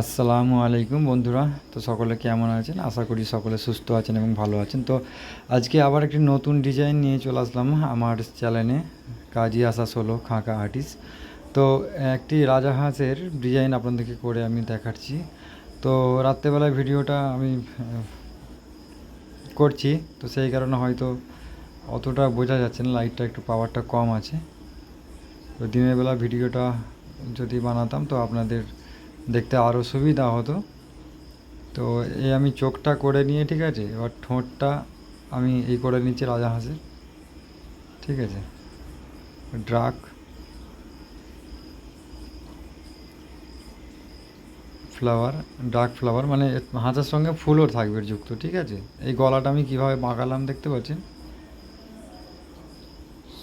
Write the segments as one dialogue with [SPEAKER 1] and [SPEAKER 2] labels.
[SPEAKER 1] আসসালামু আলাইকুম বন্ধুরা। তো সকলে কেমন আছেন? আশা করি সকলে সুস্থ আছেন এবং ভালো আছেন। তো আজকে আবার একটি নতুন ডিজাইন নিয়ে চলে আসলাম আমার চ্যানেলে, কাজী আশা ষোলো খাঁকা আর্টিস্ট। তো একটি রাজাহাঁসের ডিজাইন আপনাদেরকে করে আমি দেখাচ্ছি। তো রাত্রেবেলায় ভিডিওটা আমি করছি। তো সেই কারণে হয়তো অতটা বোঝা যাচ্ছে না, লাইটটা একটু পাওয়ারটা কম আছে। তো দিনের বেলা ভিডিওটা যদি বানাতাম তো আপনাদের দেখতে আরও সুবিধা হতো। তো এই আমি চোখটা করে নিয়ে, ঠিক আছে? এবার ঠোঁটটা আমি এই করে নিচ্ছি রাজাহাঁসের ঠিক আছে? ড্রাক। ফ্লাওয়ার, ডার্ক ফ্লাওয়ার মানে হাঁচার সঙ্গে ফুলও থাকবে যুক্ত, ঠিক আছে? এই গলাটা আমি কীভাবে বাঁকালাম দেখতে পাচ্ছেন?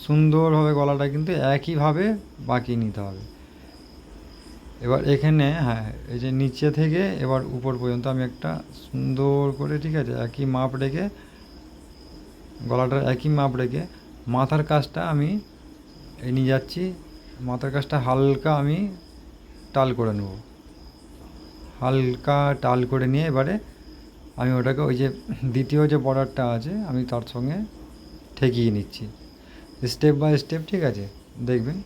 [SPEAKER 1] সুন্দরভাবে গলাটা কিন্তু একইভাবে বাঁকিয়ে নিতে হবে। এবার এখানে হ্যাঁ এই যে নিচে থেকে এবার উপর পর্যন্ত আমি একটা সুন্দর করে, ঠিক আছে, একই মাপ রেখে, গলাটার একই মাপ রেখে মাথার কাজটা আমি এই নিয়ে যাচ্ছি। মাথার কাজটা হালকা আমি টাল করে নেব। হালকা টাল করে নিয়ে এবারে আমি ওটাকে ওই যে দ্বিতীয় যে বর্ডারটা আছে, আমি তার সঙ্গে ঠেকিয়ে নিচ্ছি। স্টেপ বাই স্টেপ, ঠিক আছে, দেখবেন।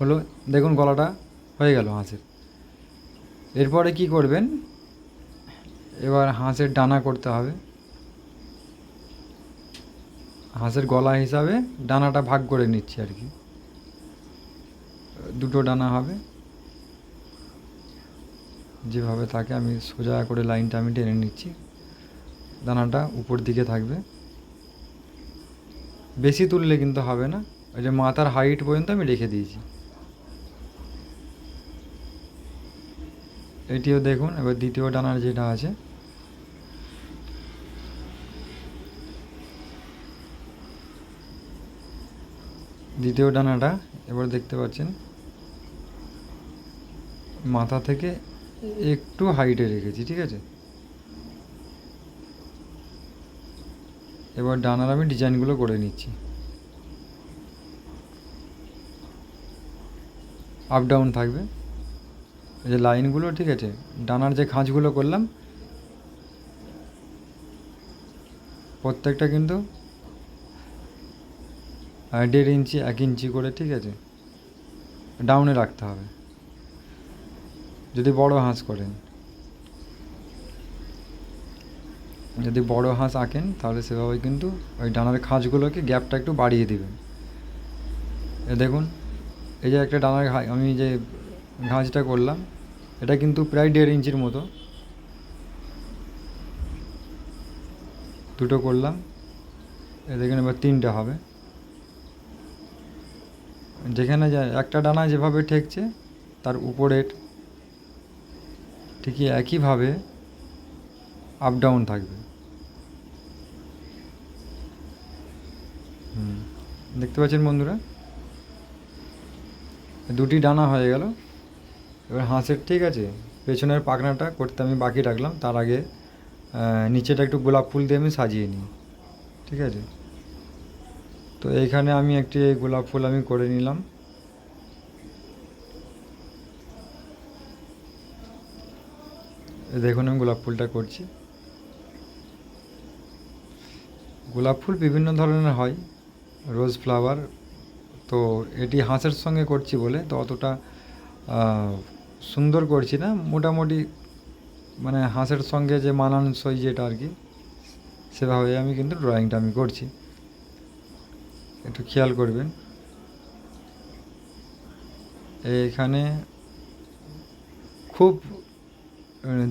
[SPEAKER 1] হলো, দেখুন গলাটা হয়ে গেল হাঁসের। এরপরে কি করবেন? এবার হাঁসের ডানা করতে হবে। হাঁসের গলা হিসাবে ডানাটা ভাগ করে নিচ্ছি আর কি। দুটো ডানা হবে। যেভাবে থাকে আমি সোজা করে লাইনটা আমি টেনে নিচ্ছি। দানাটা উপর দিকে থাকবে। বেশি তুললে কিন্তু হবে না। ওই যে মাথার হাইট পর্যন্ত আমি রেখে দিয়েছি। এটিও দেখুন, এবার দ্বিতীয় ডানার যেটা আছে। দ্বিতীয় ডানাটা, এবার দেখতে পাচ্ছেন, মাথা থেকে একটু হাইটে রেখেছি, ঠিক আছে? এবার ডানার আমি ডিজাইনগুলো করে নিচ্ছি। আপ ডাউন থাকবে। যে লাইনগুলো, ঠিক আছে, ডানার যে খাঁজগুলো করলাম, প্রত্যেকটা কিন্তু দেড় ইঞ্চি, এক ইঞ্চি করে, ঠিক আছে, ডাউনে রাখতে হবে। যদি বড় হাঁস করেন, যদি বড় হাঁস আঁকেন, তাহলে সেভাবে কিন্তু ওই ডানার খাঁজগুলোকে গ্যাপটা একটু বাড়িয়ে দেবেন। এ দেখুন, এই যে একটা ডানার আমি যে ঘাঁজটা করলাম। এটা কিন্তু প্রায় দেড় ইঞ্চির মতো। দুটো করলাম। দেখুন এবার তিনটে হবে। যেখানে একটা ডানা যেভাবে ঠেকছে, তার উপরের ঠিকই একইভাবে আপ ডাউন থাকবে। দেখতে পাচ্ছেন বন্ধুরা? দুটি ডানা হয়ে গেল। এবার হাঁসের ঠিক আছে। পেছনের পাখনাটা করতে আমি বাকি রাখলাম। তার আগে নিচেটা একটু গোলাপ ফুল দিয়ে আমি সাজিয়ে নিই। ঠিক আছে? তো এইখানে আমি একটি গোলাপ ফুল আমি করে নিলাম। দেখুন আমি গোলাপ ফুলটা করছি। গোলাপ ফুল বিভিন্ন ধরনের হয়। রোজ ফ্লাওয়ার, তো এটি হাঁসের সঙ্গে করছি বলে, তো অতটা সুন্দর করছি না, মোটামুটি মানে হাঁসের সঙ্গে যে মানানসই যেটা আর কি, সেভাবে আমি কিন্তু ড্রয়িংটা আমি করছি। একটু খেয়াল করবেন। এইখানে খুব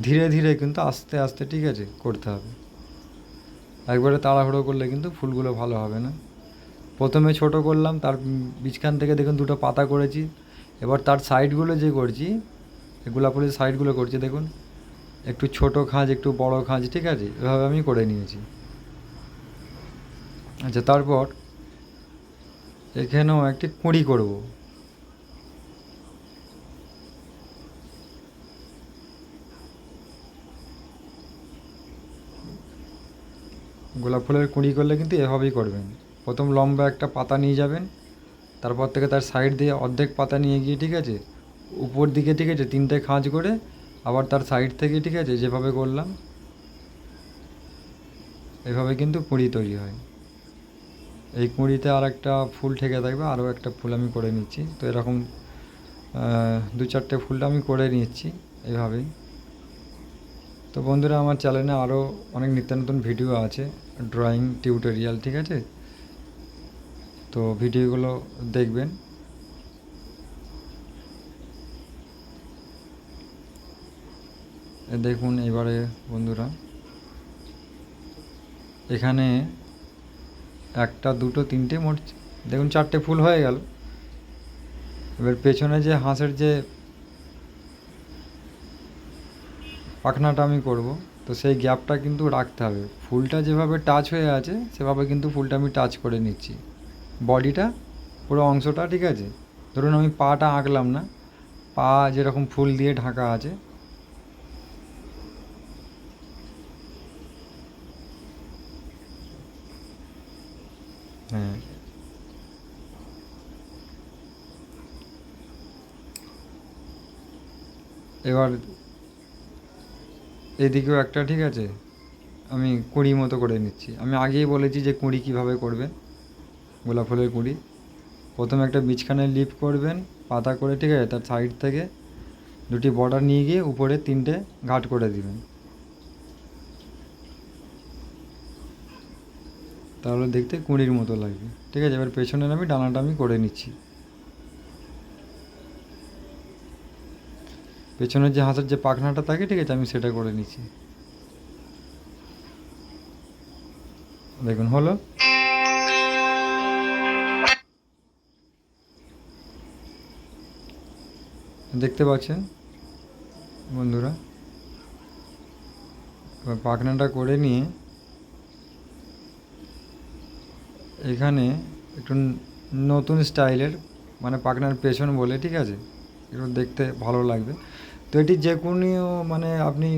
[SPEAKER 1] ধীরে ধীরে কিন্তু আস্তে আস্তে ঠিক আছে, করতে হবে। একবারে তাড়াহুড়ো করলে কিন্তু ফুলগুলো ভালো হবে না। প্রথমে ছোট করলাম, তার বীজখান থেকে দেখুন দুটো পাতা করেছি। এবার তার সাইডগুলো যে করছি এই গোলাপ ফুলের সাইডগুলো করছি, দেখুন। একটু ছোট খাঁজ, একটু বড় খাঁজ, ঠিক আছে? এভাবে আমি করে নিয়েছি। আচ্ছা তারপর এখানেও একটি কুঁড়ি করব। গোলাপ ফুলের কুঁড়ি করলে কিন্তু এভাবেই করবেন। প্রথম লম্বা একটা পাতা নিয়ে যাবেন, তারপর থেকে তার সাইড দিয়ে অর্ধেক পাতা নিয়ে গিয়ে, ঠিক আছে? উপর দিকে ঠিক আছে, তিনটে খাঁজ করে আবার তার সাইড থেকে ঠিক আছে, যেভাবে করলাম, এভাবে কিন্তু কুঁড়ি তৈরি হয়। এই কুঁড়িতে আর একটা ফুল ঠেকে থাকবে, আরও একটা ফুল আমি করে নিচ্ছি। তো এরকম দু চারটে ফুলটা আমি করে নিচ্ছি এভাবেই। তো বন্ধুরা, আমার চ্যানেলে আরও অনেক নিত্য নতুন ভিডিও আছে ড্রয়িং টিউটোরিয়াল ঠিক আছে? তো ভিডিওগুলো দেখবেন। দেখুন এবারে বন্ধুরা। এখানে একটা, দুটো, তিনটে, মোট দেখুন চারটে ফুল হয়ে গেল। এবার পেছনে যে হাঁসের যে পাখনাটা আমি করব, তো সেই গ্যাপটা কিন্তু রাখতে হবে। ফুলটা যেভাবে টাচ হয়ে আছে, সেভাবে কিন্তু ফুলটা আমি টাচ করে নিচ্ছি। বডিটা, পুরো অংশটা, ঠিক আছে? ধরুন আমি পাটা আঁকলাম না, পা যেরকম ফুল দিয়ে ঢাকা আছে হ্যাঁ। এবার এদিকেও একটা, ঠিক আছে? আমি কুড়ি মতো করে নিচ্ছি। আমি আগেই বলেছি যে কুড়ি কীভাবে করবেন গোলাপ ফুলের কুড়ি। প্রথমে একটা বীজখানে লিপ করবেন, পাতা করে, ঠিক আছে, তার সাইড থেকে দুটি বর্ডার নিয়ে গিয়ে উপরে তিনটে ঘাট করে দিবেন। তাহলে দেখতে কুঁড়ির মতো লাগবে। ঠিক আছে, এবার পেছনের আমি ডানাটা আমি করে নিচ্ছি। পেছনের যে হাঁসের যে পাখনাটা থাকে, ঠিক আছে, আমি সেটা করে নিচ্ছি। দেখুন, হলো। দেখতে পাচ্ছেন, বন্ধুরা? পাখনাটা করে নিয়ে এখানে একটু নতুন স্টাইলের মানে পাখনার পেছন বলে, ঠিক আছে? একটু দেখতে ভালো লাগবে। তো এটি যে কোনো মানে আপনি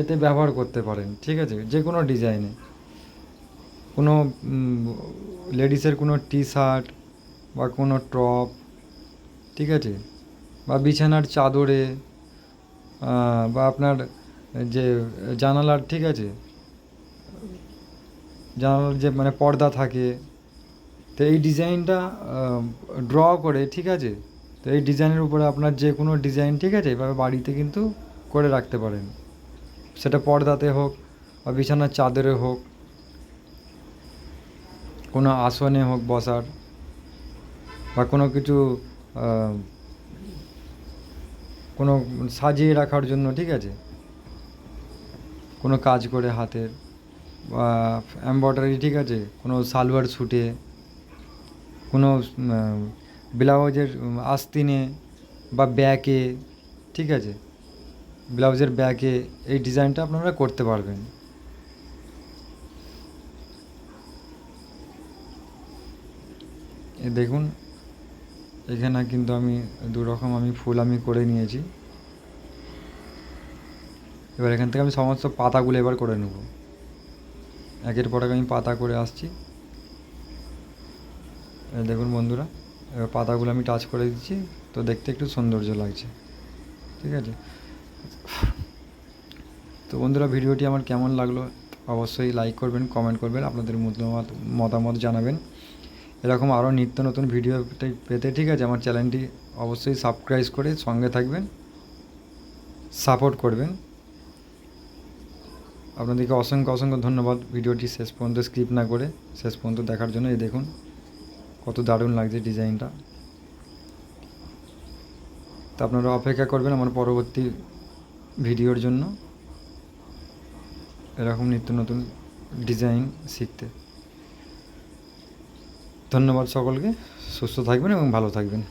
[SPEAKER 1] এতে ব্যবহার করতে পারেন, ঠিক আছে? যে কোনো ডিজাইনে। কোনো লেডিসের কোনো টি শার্ট বা কোনো টপ, ঠিক আছে? বা বিছানার চাদরে বা আপনার যে জানালার, ঠিক আছে? জানালার যে মানে পর্দা থাকে তো এই ডিজাইনটা ড্র করে, ঠিক আছে? তো এই ডিজাইনের উপরে আপনার যে কোনো ডিজাইন, ঠিক আছে? এভাবে বাড়িতে কিন্তু করে রাখতে পারেন। সেটা পর্দাতে হোক বা বিছানার চাদরে হোক, কোনো আসনে হোক বসার, বা কোনো কিছু কোনো সাজিয়ে রাখার জন্য, ঠিক আছে? কোনো কাজ করে হাতের, বা এমব্রয়ডারি ঠিক আছে? কোনো সালোয়ার স্যুটে কোনো ব্লাউজের আস্তিনে বা ব্যাকে, ঠিক আছে? ব্লাউজের ব্যাকে এই ডিজাইনটা আপনারা করতে পারবেন। দেখুন, এখানে কিন্তু আমি দু রকম আমি ফুল আমি করে নিয়েছি। এবার এখান থেকে আমি সমস্ত পাতাগুলো এবার করে নেব। একের পর আমি পাতা করে আসছি। দেখুন বন্ধুরা, এবার পাতাগুলো আমি টাচ করে দিচ্ছি, তো দেখতে একটু সৌন্দর্য লাগছে, ঠিক আছে? তো বন্ধুরা, ভিডিওটি আমার কেমন লাগল অবশ্যই লাইক করবেন কমেন্ট করবেন, আপনাদের মতামত মতামত জানাবেন। এরকম আরও নিত্য নতুন ভিডিও পেতে ঠিক আছে, আমার চ্যানেলটি অবশ্যই সাবস্ক্রাইব করে সঙ্গে থাকবেন সাপোর্ট করবেন। আপনাদেরকে অসংখ্য অসংখ্য ধন্যবাদ, ভিডিওটি শেষ পর্যন্ত স্কিপ না করে, শেষ পর্যন্ত দেখার জন্য। এই দেখুন কত দারুণ লাগছে ডিজাইনটা। তা আপনারা অপেক্ষা করবেন আমার পরবর্তী ভিডিওর জন্য। এরকম নিত্য নতুন ডিজাইন শিখতে। ধন্যবাদ সকলকে, সুস্থ থাকবেন এবং ভালো থাকবেন।